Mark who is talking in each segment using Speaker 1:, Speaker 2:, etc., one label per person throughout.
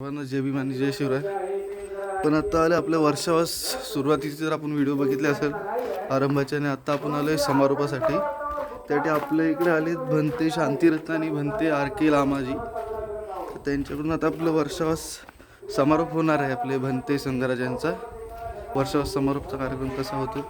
Speaker 1: सर्वांना जय भीम आणि जय शिवराय पण आता आले आपल्या वर्षावास सुरुवातीचे जर आपण व्हिडिओ बघितले असेल आरंभाचे आणि आत्ता आपण आलो आहे समारोपासाठी. त्यासाठी आपल्या इकडे आले भंते शांतिरत्न आणि भंते आर के लामाजी. तर त्यांच्याकडून आता आपलं वर्षावास समारोप होणार आहे आपले भंते संगराजांचा वर्षावास समारोपचा कार्यक्रम कसा होतो?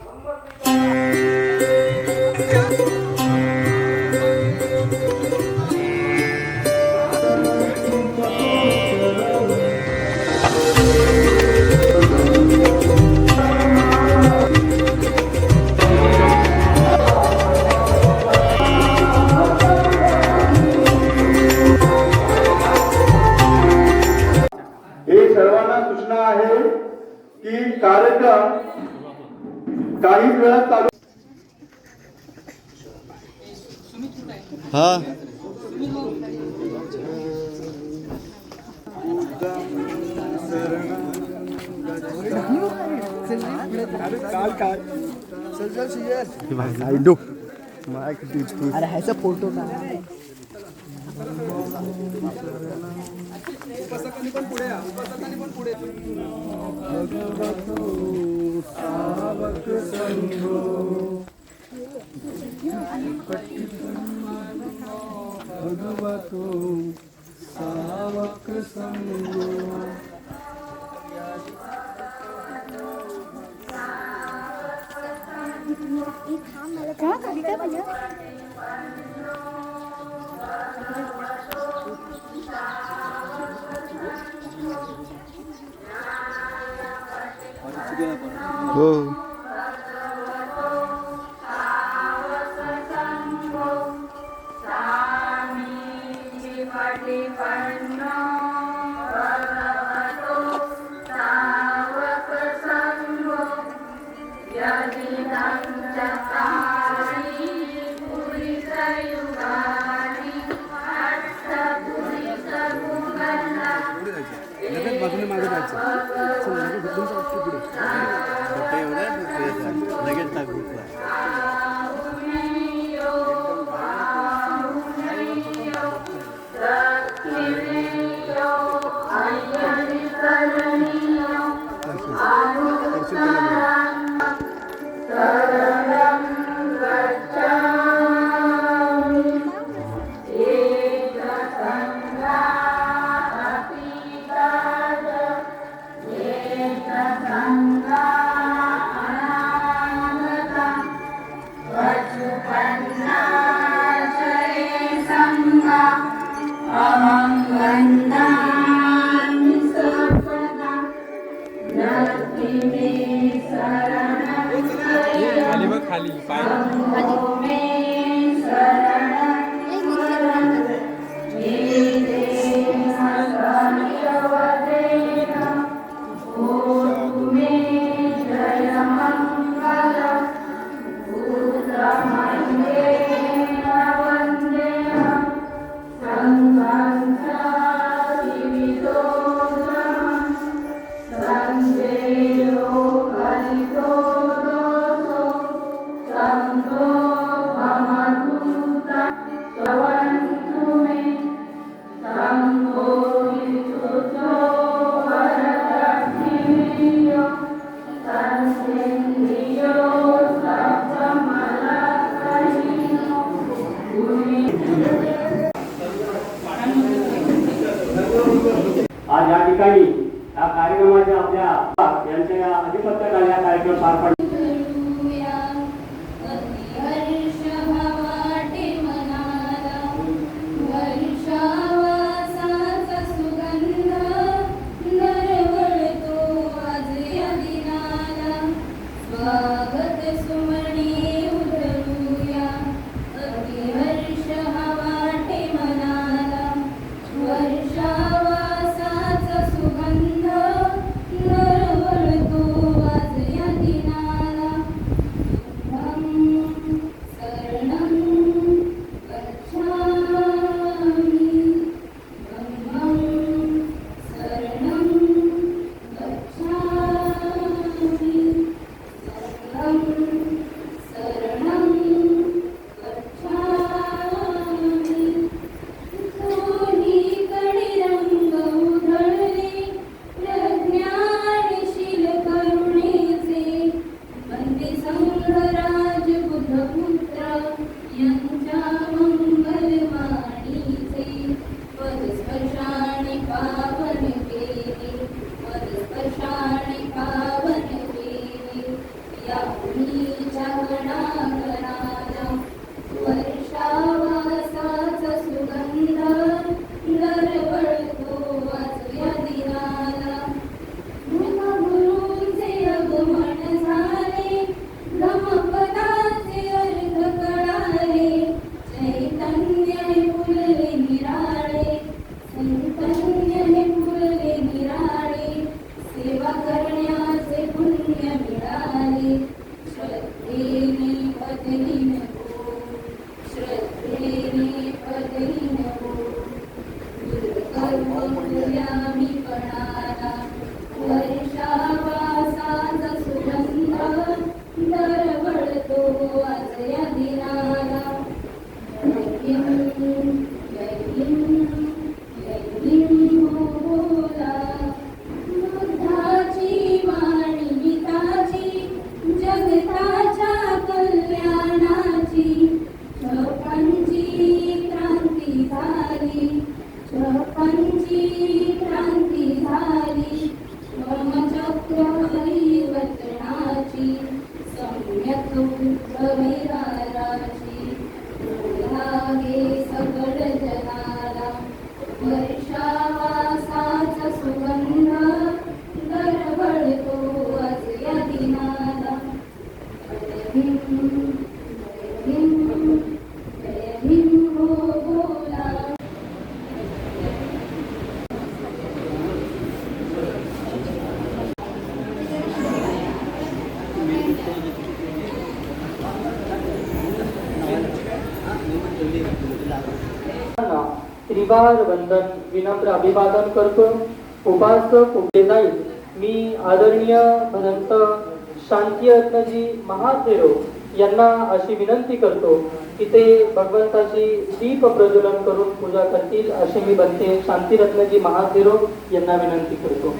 Speaker 2: हा? अरे ह्याचा फोटो का?
Speaker 1: भगवतो
Speaker 3: सावकसङ्गो का कविता म्हणजे
Speaker 4: हो खाली काय पाहिजे
Speaker 1: हो
Speaker 5: आज या ठिकाणी
Speaker 4: Thank you.
Speaker 6: भक्तिभार वंदन विनम्र अभिवादन करतो. उपासक उभे जाईल मी आदरणीय भदंत शांतीरत्नजी महाथेरो यांना अशी विनंती करतो की ते भगवंताची दीप प्रज्वलन करून पूजा करतील अशी मी बनते शांतीरत्नजी महाथेरो यांना विनंती करतो.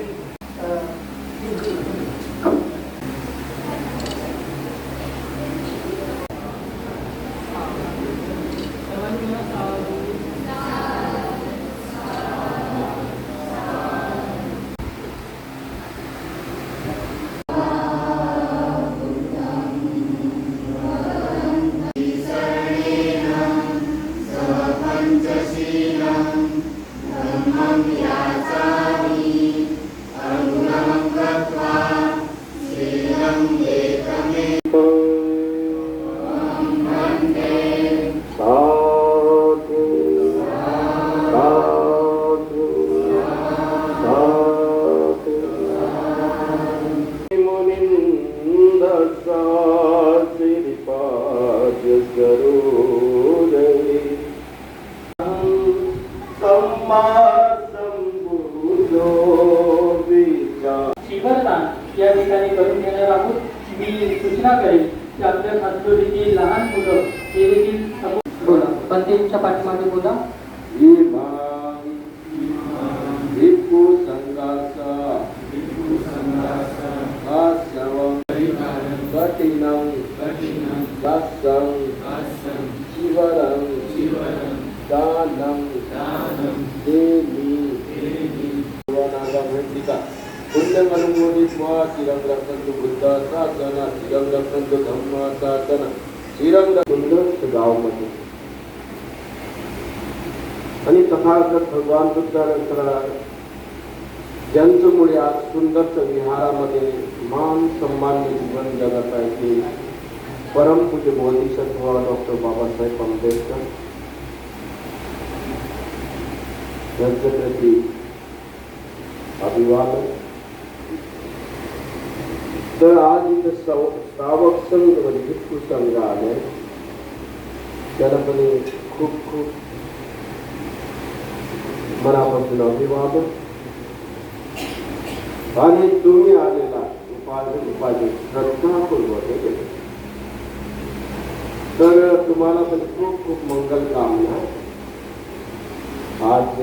Speaker 6: शिवरदान या ठिकाणी करून घेणार आहोत. मी सूचना करेन की आपल्या खासदारीची लहान मुलं हे देखील बोला. पंतेच्या पाठीमागे बोला
Speaker 2: विभाग भिक्खू संघाचा आश्रमं कठिनं दास्यं शिवरं दानं देवी शिवनागा भेटिका पुण्यं अनुमोदित्वा चिरं रक्षन्तु बुद्धा शासन चिरं रक्षन्तु धम्म शासन चिरं सुंदर गावामध्ये आणि तथागत भगवान बुद्धानंतर ज्यांच्यामुळे आज सुंदरच्या विहारामध्ये मान सन्मान्य जीवन जगत आहे ते परमपूज्य बोधिसत्व डॉक्टर बाबासाहेब आंबेडकर. यांच्याप्रती अभिवादन. तर आज इथं सव श्रावक संघ म्हणजे भिक्खू संघ आले त्याला पण खूप खूप मनापासून अभिवादन आणि तुम्ही आलेला उपाधी उपाधी श्रद्धापूर्वक केले तर तुम्हाला पण खूप खूप मंगल कामना आज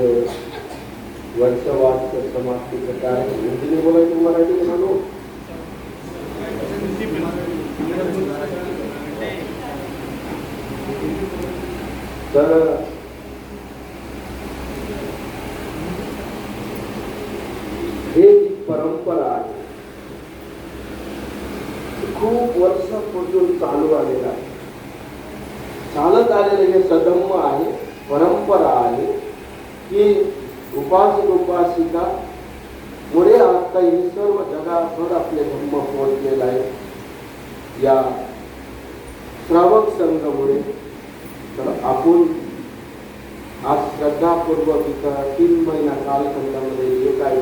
Speaker 2: वर्षवाद समाप्तीचं कारण हिंदीने बोलायचं मराठीने म्हणू तर आहे ती खूप वर्षापासून चालू आलेलं आहे चालत आलेलं हे सदम्म आहे परंपरा आहे की उपासक उपासिका मुळे आता हे सर्व जगाभर आपले धर्म पोहोचलेलं आहे या श्रावक संघमुळे तर आपण आज श्रद्धापूर्वक इथं तीन महिना कालखंडामध्ये जे काही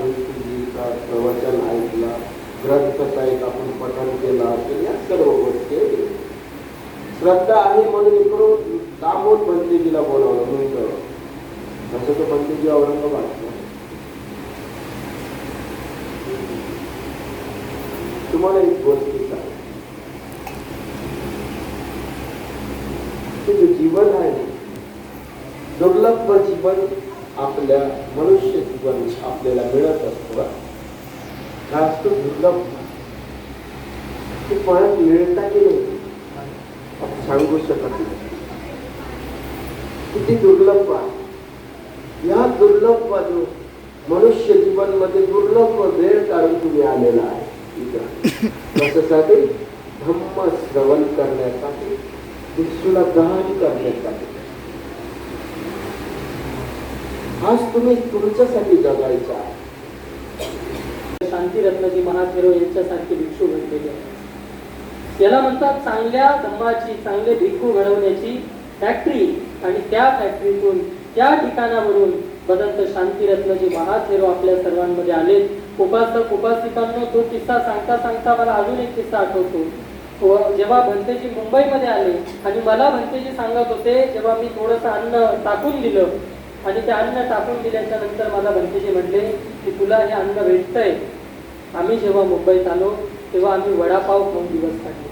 Speaker 2: ऐकला प्रवचन ऐकला ग्रंथचा एक आपण पठन केला असेल या सर्व गोष्टी. श्रद्धा आहे म्हणून इकडून लांबून भंतेजीला बोलावलं मुंबई तसं तर भंतेजी औरंगाबाद तुम्हाला एक गोष्ट सांग जे जीवन आहे दुर्लभ जीवन आपल्या मनुष्य जीवन आपल्याला मिळत. हा दुर्लभ ते परत मिळता की नाही? सांगू शकत नाही. किती दुर्लभ आहे. या दुर्लभ जो मनुष्य जीवनमध्ये दुर्लभ वेळ काढून तुम्ही आलेला आहे. कशासाठी धम्म श्रवण करण्यासाठी विष्णूला दहन करण्यासाठी. आज तुम्ही तुमच्यासाठी जगायचा आहे.
Speaker 6: शांतीरत्नजी महाथेरो यांच्यासारखे भिक्षू घडलेले आहेत याला म्हणतात चांगल्या धम्माची चांगले भिक्खू घडवण्याची फॅक्टरी आणि त्या फॅक्टरीतून त्या ठिकाणावरून भदंत शांतीरत्नजी महाथेरो आपल्या सर्वांमध्ये आले उपासक उपासिकांना तो किस्सा सांगता सांगता मला अजून एक किस्सा आठवतो. जेव्हा भंतेजी मुंबईमध्ये आले आणि मला भंतेजी सांगत होते जेव्हा मी थोडंसं अन्न टाकून दिलं आणि ते अन्न टाकून दिल्याच्या नंतर मला भंतेजी म्हटले की तुला हे अन्न भेटतंय. आम्ही जेव्हा मुंबईत आलो तेव्हा आम्ही वडापाव खाऊन दिवस काढले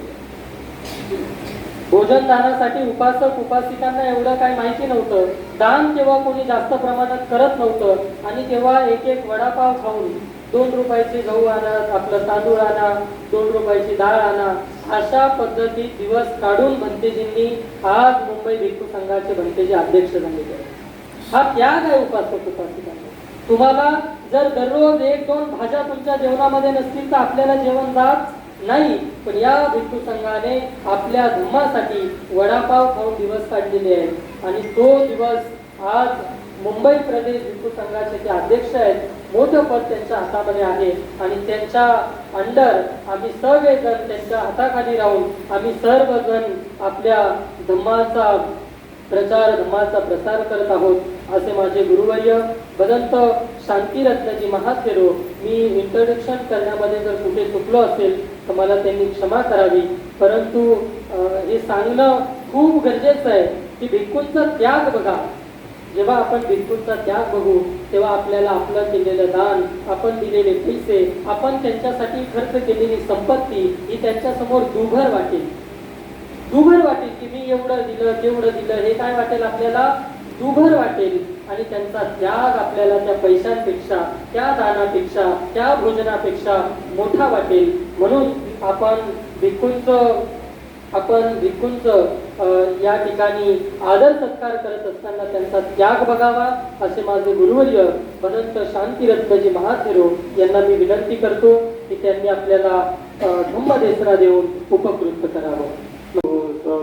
Speaker 6: भोजन दानासाठी उपासक उपासिकांना एवढं काही माहिती नव्हतं. दान तेव्हा कोणी जास्त प्रमाणात करत नव्हतं. आणि तेव्हा एक एक वडापाव खाऊन दोन रुपयाचे गहू आणा आपलं तांदूळ आणा दोन रुपयाची डाळ आणा अशा पद्धतीत दिवस काढून भंतेजींनी आज मुंबई भिक्खू संघाचे भंतेजी अध्यक्ष झालेले हा त्याग आहे उपासक उपासिकांना तुम्हाला जर दररोज एक दोन भाज्या तुमच्या जेवणामध्ये नसतील तर आपल्याला जेवण जात नाही. पण या भिक्खू संघाने आपल्या धर्मासाठी वडापाव खाऊन दिवस काढलेले आहेत. आणि तो दिवस आज मुंबई प्रदेश भिक्खू संघाचे ते अध्यक्ष आहेत मोठं पद त्यांच्या हातामध्ये आहे. आणि त्यांच्या अंडर आम्ही सर्वजण त्यांच्या हाताखाली राहून आम्ही सर्वजण आपल्या धम्माचा प्रचार धर्माचा प्रसार करत आहोत असे माझे गुरुवर्य भदंत शांतिरत्नजी महाथेरो मी इंट्रोडक्शन करण्यामध्ये जर कुठे चुकलो असेल तर मला त्यांनी क्षमा करावी. परंतु अं, हे सांगणं खूप गरजेचं आहे की भिक्खूंचा त्याग बघा. जेव्हा आपण भिक्खूंचा त्याग बघू तेव्हा आपल्याला आपलं केलेलं दान आपण दिलेले पैसे आपण त्यांच्यासाठी खर्च केलेली संपत्ती ही त्यांच्यासमोर दुभर वाटेल. दुभर वाटेल की मी एवढं दिलं तेवढं दिलं हे काय वाटेल आपल्याला? दुभर वाटेल आणि त्यांचा त्याग आपल्याला त्या पैशांपेक्षा त्या दानापेक्षा त्या भोजनापेक्षा मोठा वाटेल. म्हणून आपण भिक्खूंचं आपण भिक्खूंचं या ठिकाणी आदर सत्कार करत असताना त्यांचा त्याग बघावा असे माझे गुरुवर्य भदंत शांतिरत्नजी महाथेरो यांना मी विनंती करतो की त्यांनी आपल्याला धम्म देसरा देऊन उपकृत करावं.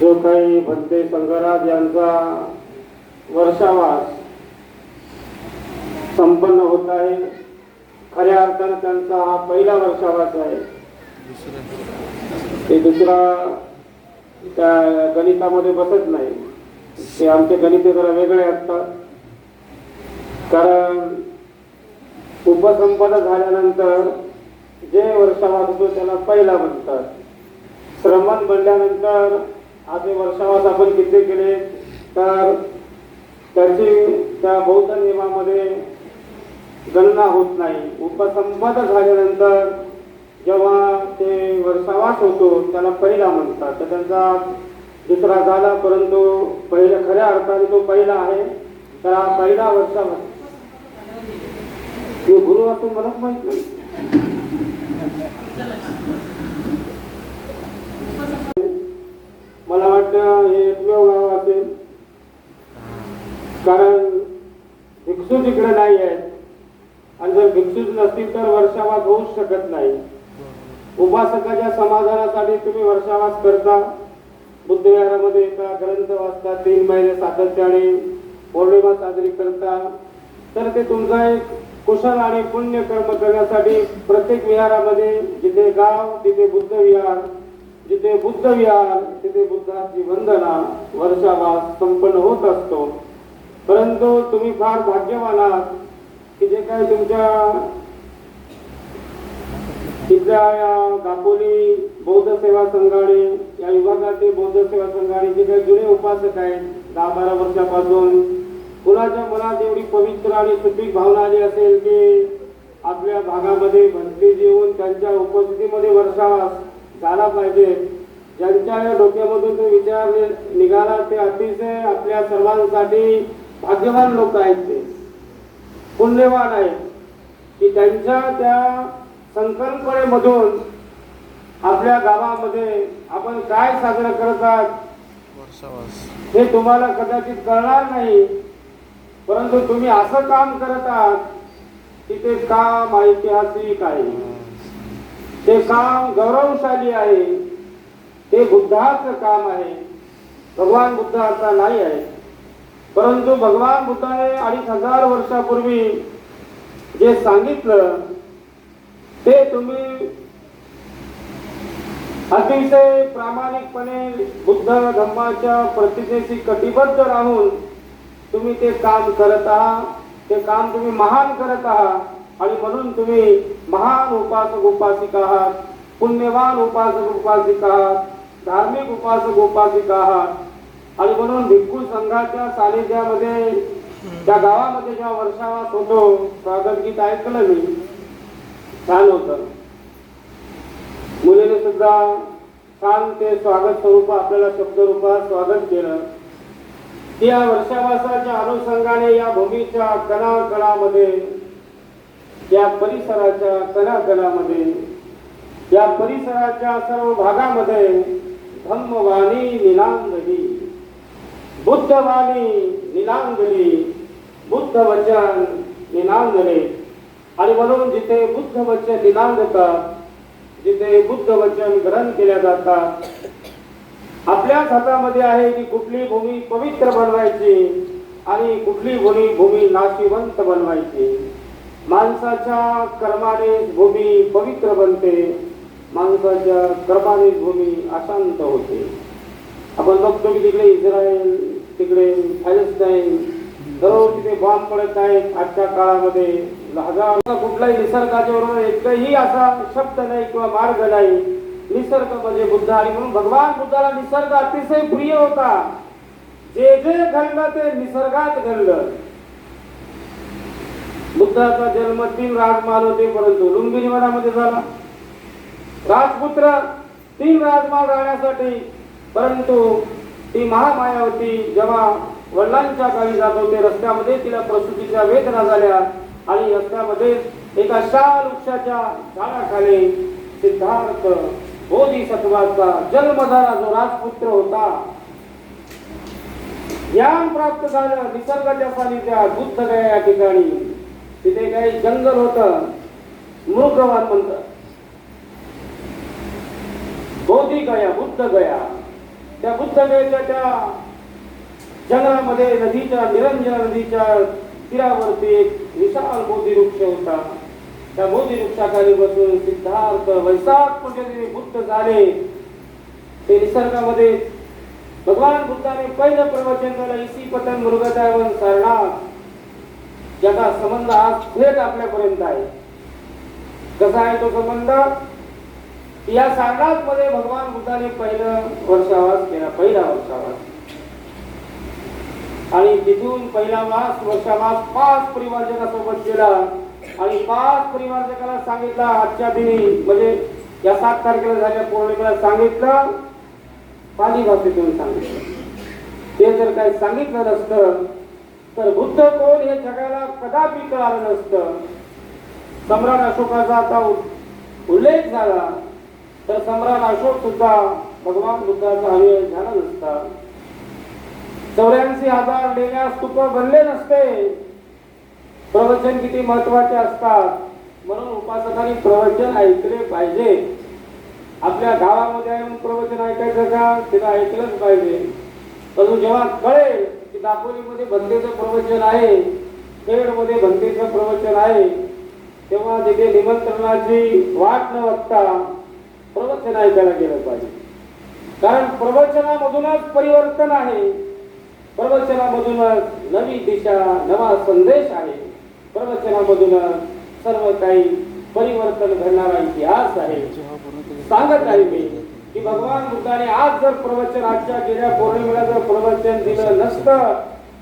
Speaker 7: जो काही भंते संगराज यांचा वर्षावास संपन्न होत आहे खऱ्या अर्थानं त्यांचा हा पहिला वर्षावास आहे. ते दुसरा त्या गणितामध्ये बसत नाही. ते आमचे गणिते जरा वेगळे असतात. कारण उपसंपन्न झाल्यानंतर जे वर्षावास होतो त्याला पहिला म्हणतात. श्रमण बनल्यानंतर आज वर्षावास आपण किती केले तर त्याची त्या बौद्ध नियमामध्ये गणना होत नाही. उपसंपद झाल्यानंतर जेव्हा ते वर्षावास होतो त्याला पहिला म्हणतात. तर त्यांचा दुसरा झाला परंतु पहिल्या खऱ्या अर्थाने तो पहिला आहे. तर हा पहिला वर्षावास तो गुरु असून मलाच माहीत नाही. मला वाटतं हे एकमेव गाव असेल. कारण भिक्षू तिकडे नाही आहेत. आणि जर भिक्षूच नसतील तर वर्षावास होऊच शकत नाही. उपासकाच्या समाधानासाठी तुम्ही वर्षावास करता. बुद्धविहारामध्ये एका ग्रंथ वाचता तीन महिने सातत्याने पौर्णिमा साजरी करता. तर ते तुमचा एक कुशल आणि पुण्य कर्म करण्यासाठी प्रत्येक विहारामध्ये जिथे गाव तिथे बुद्ध विहार जिथे बुद्ध विहार तिथे बुद्धाची वंदना वर्षावास संपन्न होत असतो. परंतु तुम्ही फार भाग्यवान आहात की जे काही तुमच्या तिथल्या या दापोली बौद्ध सेवा संघाने या विभागातील बौद्ध सेवा संघाने जे काही जुने उपासक आहेत दहा बारा वर्षापासून कुणाच्या मनात एवढी पवित्र आणि सुपीक भावना आली असेल की आपल्या भागामध्ये भंती येऊन त्यांच्या उपस्थितीमध्ये वर्षावास झाला पाहिजे. ज्यांच्या या डोक्यामधून तो विचार निघाला ते अतिशय आपल्या सर्वांसाठी भाग्यवान लोक आहेत ते. पुण्यवान आहेत. की त्यांच्या त्या संकल्पनेमधून आपल्या गावामध्ये आपण काय साजरं करतात हे तुम्हाला कदाचित कळणार नाही. परंतु तुम्ही असं काम करत आहात की ते काम ऐतिहासिक आहे. ते काम गौरवशाली आहे. ते बुद्धाचं काम आहे. भगवान बुद्धाचा नाही आहे. परंतु भगवान बुद्धाने अडीच हजार वर्षापूर्वी जे सांगितलं ते तुम्ही अतिशय प्रामाणिकपणे बुद्ध धम्माच्या प्रतिज्ञेशी कटिबद्ध राहून तुम्ही ते काम करत आहात. ते काम तुम्ही महान करत आहात. आणि म्हणून तुम्ही महान उपासक उपासिका आहात पुण्यवान उपासक उपासिका आहात धार्मिक उपासक उपासिका आहात आणि म्हणून भिक्खू संघाच्या सानिध्यामध्ये त्या गावामध्ये जेव्हा वर्षावास होतो स्वागत गीत ऐकलं मी छान होतं. मुलीने सुद्धा छान ते स्वागत स्वरूप आपल्याला शब्दरूपात स्वागत केलं. या वर्षावासाच्या अनुषंगाने या भूमीच्या कणाकणामध्ये या परिसराच्या कणाकणामध्ये या परिसराच्या सर्व भागामध्ये धम्मवाणी निलांगली बुद्धवाणी निलांगली बुद्ध वचन निलांगले. आणि म्हणून जिथे बुद्ध वचन निलांगतात जिथे बुद्ध वचन ग्रहण केल्या जातात आपल्याच हातामध्ये आहे की कुठली भूमी पवित्र बनवायची आणि कुठली भूमी भूमी नाशिवंत बनवायची. माणसाच्या कर्माने भूमी पवित्र बनते. माणसाच्या कर्माने भूमी अशांत होते. आपण बघतो की तिकडे इस्रायल तिकडे पॅलेस्टाईन दररोज तिथे बॉम्ब पडत आहेत आजच्या काळामध्ये. हजार कुठलाही निसर्गाच्या बरोबर एकही असा शब्द नाही किंवा मार्ग नाही. निसर्ग म्हणजे बुद्ध आणि म्हणून भगवान बुद्धाला निसर्ग अतिशय प्रिय होता. जे जे घडलं ते निसर्गात घडलं. बुद्धाचा जन्म तीन राजमाल होते परंतु लुंबिनी वनामध्ये झाला. राजपुत्र तीन राजमाल राहण्यासाठी परंतु ती महामाया होती. जेव्हा वडिलांच्या गावी जात होते रस्त्यामध्ये तिला प्रसूतीच्या वेदना झाल्या आणि रस्त्यामध्ये एका शाल वृक्षाच्या झाडाखाली सिद्धार्थ बोधिसत्वाचा जन्मधारा जो राजपुत्र होता. ज्ञान प्राप्त झालं निसर्गाच्या सानिध्यात बुद्ध गया या ठिकाणी. तिथे काही जंगल होत. मृगवान म्हणतात बोधी गया बुद्ध गया. त्या बुद्ध गयाच्या त्या जंगलामध्ये नदीच्या निरंजन नदीच्या तीरावरती एक विशाल बोधी वृक्ष होता. त्या बोधी वृक्षाखाली बसून सिद्धार्थ वैशाख म्हणजे बुद्ध झाले. ते निसर्गामध्ये भगवान बुद्धाने पहिलं प्रवचन केलं इसी पतन मृगदैवन सरणार ज्याचा संबंध आज थेट आपल्यापर्यंत आहे. कसा आहे तो संबंध? या सागरात मध्ये भगवान बुद्धाने पहिलं वर्षावास केला पहिला वर्षावास आणि तिथून पहिला मास वर्षावास पाच परिवारजनासोबत केला. आणि पाच परिवारजकाला सांगितलं आजच्या दिनी म्हणजे या सात तारखेला झाल्या पौर्णिमेला सांगितलं पाणी भाषेतून सांगितलं. ते जर काही सांगितलं नसतं तर बुद्ध कोण हे जगाला कदापि कळालं नसतं. सम्राट अशोकाचा आता उल्लेख झाला. तर सम्राट अशोक सुद्धा भगवान बुद्धाचा अनुयायी झाला नसता. चौऱ्याऐंशी हजार लेण्या स्तूप बनले नसते. प्रवचन किती महत्त्वाचे असतात म्हणून उपासकांनी प्रवचन ऐकले पाहिजे. आपल्या गावामध्ये येऊन प्रवचन ऐकायचं का? तिला ऐकलंच पाहिजे. परंतु जेव्हा कळेल दापोलीमध्ये भंतेचं प्रवचन आहे खेडमध्ये भक्तीचं प्रवचन आहे. तेव्हा तिथे निमंत्रणाची वाट न बघता प्रवचन ऐकायला गेलं पाहिजे. कारण प्रवचनामधूनच परिवर्तन आहे. प्रवचनामधूनच नवी दिशा नवा संदेश आहे. प्रवचनामधूनच सर्व काही परिवर्तन घडणारा इतिहास आहे. सांगत आहे मी. की भगवान बुद्धाने आज जर प्रवचन आजच्या गेल्या पौर्णिमेला जर प्रवचन दिलं नसतं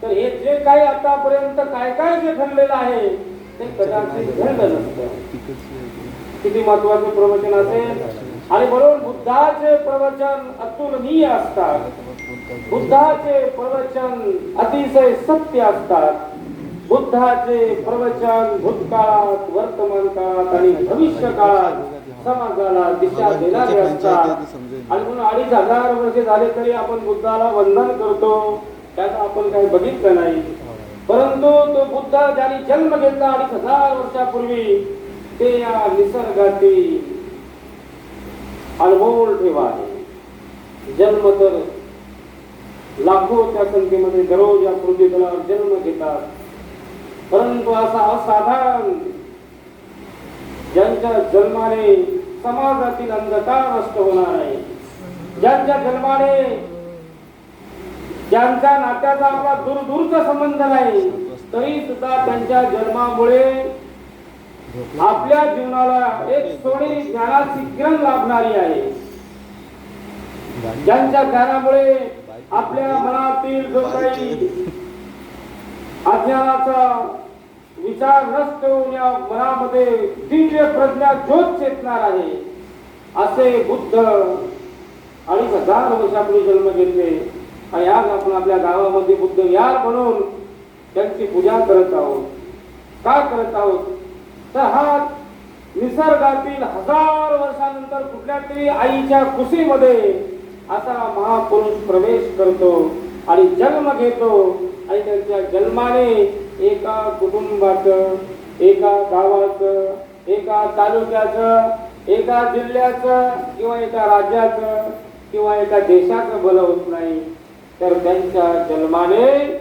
Speaker 7: तर हे जे काही आतापर्यंत काय काय जे घडलेलं आहे ते कदाचित घडलं नसतं. किती महत्वाचं प्रवचन असेल. आणि म्हणून बुद्धाचे प्रवचन अतुलनीय असतात. बुद्धाचे प्रवचन अतिशय सत्य असतात. बुद्धाचे प्रवचन भूतकाळात वर्तमान काळात आणि भविष्य काळात समाजाला दिशा देणारे असतात आणि म्हणून अडीच हजार वर्ष झाले तरी आपण बुद्धाला वंदन करतो. त्याचं आपण काही बघितलं नाही. परंतु तो बुद्ध ज्याने जन्म घेतला अडीच हजार वर्षापूर्वी ते या निसर्गातील अनमोल ठेवा आहे. जन्म तर लाखोच्या संख्येमध्ये दररोज या पृथ्वी तलावर जन्म घेतात. परंतु असा असाधारण ज्यांच्या जन्माने समाजातील अंधकार नष्ट होणार आहे. ज्यांच्या जन्माने ज्यांच्या नात्याचा आपला दूरदूरचा संबंध नाही तरी सुद्धा त्यांच्या जन्मामुळे आपल्या जीवनाला एक सोनेरी ज्ञानाची किरण लाभणारी आहे. ज्यांच्या ज्ञानामुळे आपल्या मनातील जो काही अज्ञानाचा विचार नष्ट होऊन या मनामध्ये दिव्य प्रज्ञा ज्योत चेतणार आहे. असे बुद्ध अडीच हजार वर्षापूर्वी जन्म घेतले. आणि आज आपण आपल्या गावामध्ये बुद्ध यार म्हणून त्यांची पूजा करत आहोत. का करत आहोत? तर हा निसर्गातील हजार वर्षानंतर कुठल्या तरी आईच्या कुशीमध्ये असा महापुरुष प्रवेश करतो आणि जन्म घेतो. आणि त्यांच्या जन्माने एका कुटुंबाचं एका गावाचं एका तालुक्याचं एका जिल्ह्याचं किंवा एका राज्याचं किंवा एका देशाचं भलं होत नाही तर त्यांच्या जन्माने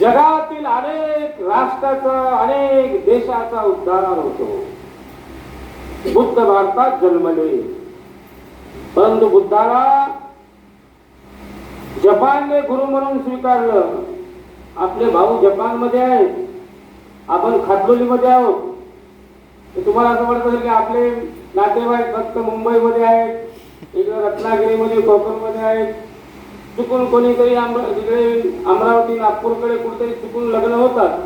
Speaker 7: जगातील अनेक राष्ट्राचा अनेक देशाचा उद्धार होतो. बुद्ध भारतात जन्मले. परंतु बुद्धाला जपानने गुरु म्हणून स्वीकारलं. आपले भाऊ जपानमध्ये आहेत. आपण खातलोली मध्ये आहोत. तर तुम्हाला असं वाटत असेल की आपले नातेवाईक फक्त मुंबईमध्ये आहेत इकडे रत्नागिरीमध्ये कोकणमध्ये आहेत. चुकून कोणीतरी तिकडे अमरावती नागपूरकडे कुठेतरी चुकून लग्न होतात.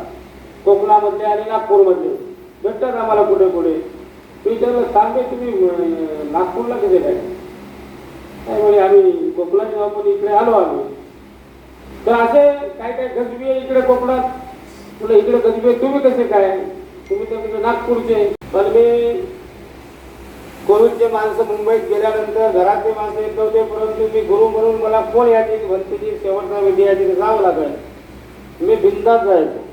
Speaker 7: कोकणामधले आणि नागपूरमधले. भेटतात आम्हाला कुठे कुठे. मी विचारलं सांगते तुम्ही नागपूरला कसे काय काय म्हणे आम्ही कोकणाच्या आपण इकडे आलो आम्ही. तर असे काय काय गजबी आहे इकडे कोकणात? तुला इकडे गजबी तुम्ही कसे काय? तुम्ही तर तिकडे नागपूरचे. पण मी कोविडचे माणसं मुंबईत गेल्यानंतर घरातले माणसं येत नव्हते परंतु मी गुरु म्हणून मला कोण याची भंतीची शेवटचा विधी याची जावं लागेल. मी बिंदात जायचो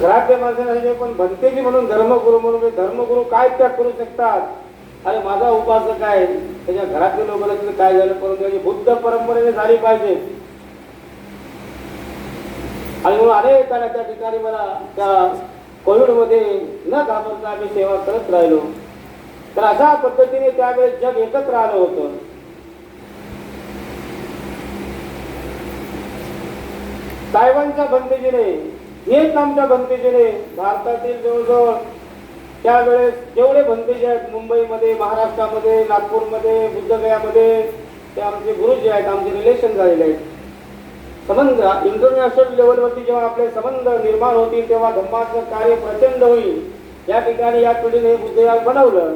Speaker 7: घरातले माणसं असायचे पण भंतेजी म्हणून धर्मगुरू म्हणून मी धर्मगुरू काय त्याग करू शकतात? अरे माझा उपासक आहे. त्याच्या घरातले लोक काय झालं परंतु त्याची बुद्ध परंपरेने झाली पाहिजे. आणि म्हणून अनेकांना त्या ठिकाणी मला त्या कोविडमध्ये न घाबरता आम्ही सेवा करत राहिलो. तर अशा पद्धतीने त्यावेळेस जग एकत्र आलं होतं. तायवानच्या बंदीजीने व्हिएतनामच्या बंदीजीने भारतातील जवळजवळ त्यावेळेस जेवढे बंदीजी आहेत मुंबईमध्ये महाराष्ट्रामध्ये नागपूरमध्ये बुद्धगयामध्ये ते आमचे गुरुजी आहेत आमचे रिलेशन झालेले आहेत. संबंध इंटरनॅशनल लेवलवरती जेव्हा आपले संबंध निर्माण होतील तेव्हा धम्माचं कार्य प्रचंड होईल. या ठिकाणी या पिढीने हे बुद्धयाग बनवलं.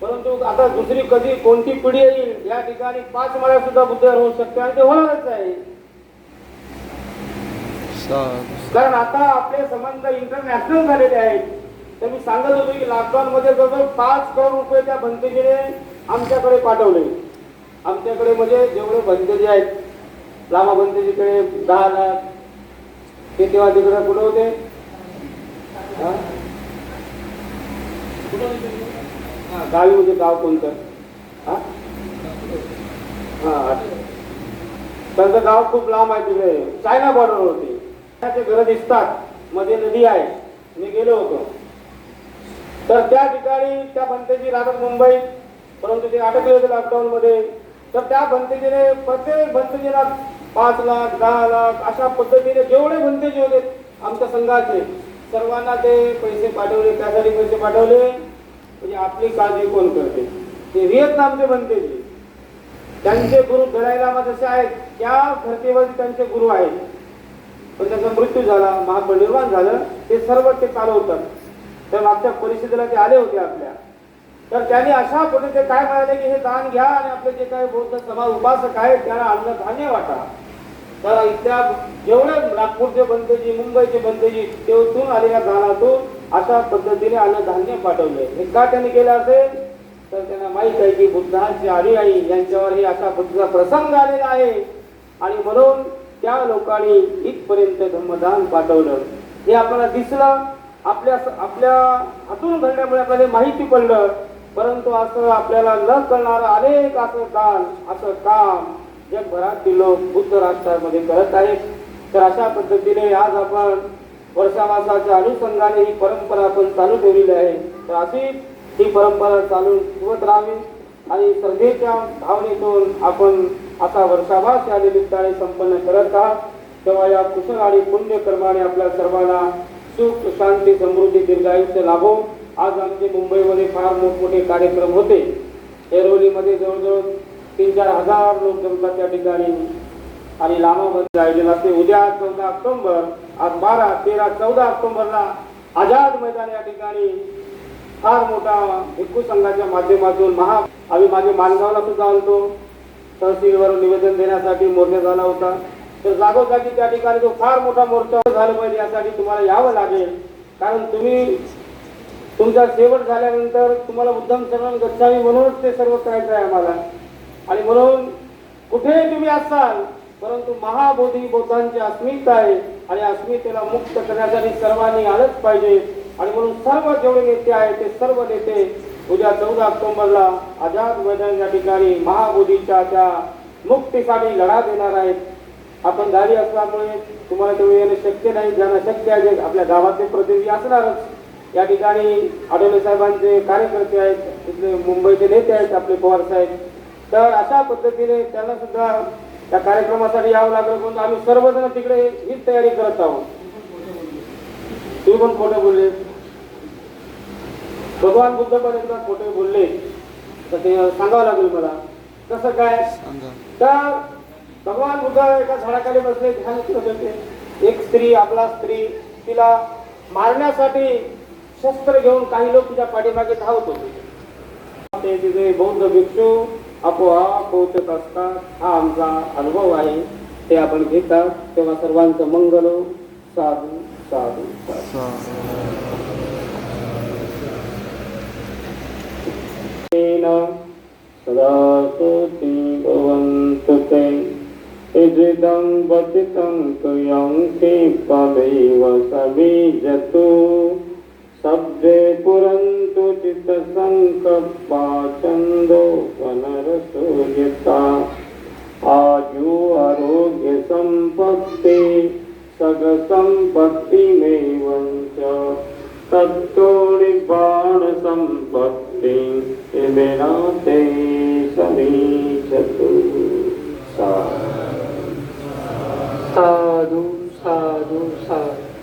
Speaker 7: परंतु आता दुसरी कधी कोणती पिढी येईल या ठिकाणी पाच माळ्या सुद्धा बुद्धयाग होऊ शकते आणि ते होणारच आहे कारण आता आपले संबंध इंटरनॅशनल झालेले आहेत. तर मी सांगत होतो की लॉकडाऊन मध्ये जवळजवळ पाच करोड रुपये त्या भंतेजीने आमच्याकडे पाठवले. आमच्याकडे म्हणजे जेवढे भंतेजी आहेत लामा भंतेजीकडे दहा लाख ते तेव्हा तिकडे हा? कुठं होते गावी होते गाव कोणतं? हा? हा त्यांचं गाव खूप लांब आहे तिकडे. चायना बॉर्डर होते त्याचे घरं दिसतात. मध्ये नदी आहे. मी गेलो होतो. तर त्या ठिकाणी त्या बनतेजी राहतात मुंबई परंतु ते अटकले होते लॉकडाऊन मध्ये. तर त्या बनतेजीने प्रत्येक बनतेजीला पाच लाख दहा लाख अशा पद्धतीने जेवढे बनतेजी होते आमच्या संघाचे. सर्वांना ते पैसे पाठवले त्यासाठी पैसे पाठवले. म्हणजे आपली काळजी कोण करते? ते व्हिएतनामचे बनतेजी त्यांचे गुरु दलाई जसे आहेत त्या धर्तीवर त्यांचे गुरु आहेत. पण त्याचा मृत्यू झाला महापरिनिर्वाण झालं ते सर्व ते चालवतात. तर मागच्या परिषदेला ते आले होते आपल्या. तर त्यांनी अशा पद्धतीने काय म्हणाले की हे दान घ्या आणि आपले जे काही बौद्ध सभा उपासक आहेत त्यांना अन्न धान्य वाटा. तर इथल्या जेवढे नागपूरचे बंदजी मुंबईचे बंदजी तेथून आलेल्या दानातून अशा पद्धतीने अन्नधान्य पाठवले. हे का त्यांनी केलं असेल? तर त्यांना माहीत आहे की बुद्धांची अनुयायी यांच्यावर हे अशा पद्धतीचा प्रसंग आलेला आहे. आणि म्हणून त्या लोकांनी इथपर्यंत धम्मदान पाठवलं. हे आपल्याला दिसलं. आपल्या आपल्या हातून घडल्यामुळे आपल्याला माहिती पडलं. परंतु असं आपल्याला न कळणारं अनेक असं दान असं काम जगभरातील लोक बुद्ध राष्ट्रामध्ये करत आहेत. तर अशा पद्धतीने आज आपण वर्षावासाच्या अनुषंगाने ही परंपरा आपण चालू ठेवलेली आहे. तर अशीच ही परंपरा चालू ठेवत राहावी. आणि श्रद्धेच्या भावनेतून आपण आता वर्षावास या निमित्ताने संपन्न करत आहात. तेव्हा या कुशल आणि पुण्यकर्माने आपल्या सर्वांना सुख शांती समृद्धी दीर्घायुष्य लाभो. आज आमचे मुंबईमध्ये फार मोठमोठे कार्यक्रम होते. एरोलीमध्ये जवळजवळ तीन चार हजार लोक जमतात त्या ठिकाणी. आणि लामामध्ये आयोजन असते उद्या चौदा ऑक्टोंबर आज बारा तेरा चौदा ऑक्टोंबरला आझाद मैदान या ठिकाणी फार मोठा भिक्खू संघाच्या माध्यमातून महा आम्ही मागे मानगावला सुद्धा आलतो. तहसीलवर निवेदन देण्यासाठी मोर्चा झाला होता. तर जागोजागी त्या ठिकाणी तो फार मोठा मोर्चा झाला पाहिजे यासाठी तुम्हाला यावं लागेल. कारण तुम्ही तुमचा शेवट झाल्यानंतर तुम्हाला उद्धम शरण गच्छावी म्हणूनच ते सर्व करायचं आहे आम्हाला. आणि म्हणून कुठेही तुम्ही असाल परंतु महाबोधी बौद्धांची अस्मिता आहे आणि अस्मितेला मुक्त करण्यासाठी सर्वांनी आलंच पाहिजे. आणि म्हणून सर्व जेवढे नेते आहेत ते सर्व नेते उद्या चौदा ऑक्टोबरला आझाद मैदान या ठिकाणी महाबोधीच्या त्या मुक्तीसाठी लढा देणार आहेत. आपण धारी असल्यामुळे तुम्हाला तेवढे येणं शक्य नाही ज्यांना शक्य आहे आपल्या गावातले प्रतिनिधी असणारच. या ठिकाणी आठवले साहेबांचे कार्यकर्ते आहेत तिथले मुंबईचे नेते आहेत आपले पवार साहेब. तर अशा पद्धतीने त्यांना सुद्धा त्या कार्यक्रमासाठी यावं लागलं. म्हणून आम्ही सर्वजण तिकडे हीच तयारी करत आहोत. तुम्ही पण खोटे बोलले. भगवान बुद्ध पण एकदा खोटे बोलले. तर ते सांगावं लागेल मला. कसं काय? तर भगवान बुद्ध एका झाडाखाली बसले. ध्यान करत होते एक स्त्री आपला स्त्री तिला मारण्यासाठी शस्त्र घेऊन काही लोक तिच्या पाठीमागे धावत होते. ते तिथे बौद्ध भिक्षू आपोआप पोहोचत असतात हा आमचा अनुभव आहे ते आपण घेतात तेव्हा सर्वांचं मंगल हो. साधू साधू साधू तेन सदा सोति भवन्तु ते इदं वचितं तुयं क्षिपमेव समीजतु शब्दे पुरन्तु चित्तसङ्कप्पा छन्दो पुनरसूयता आयु आरोग्यसम्पत्ति सगसम्पत्तिमेवं च। तत्तो निबाणसम्पत्ति सम्पत्ति ते समीचतु। साधु साधु साधु।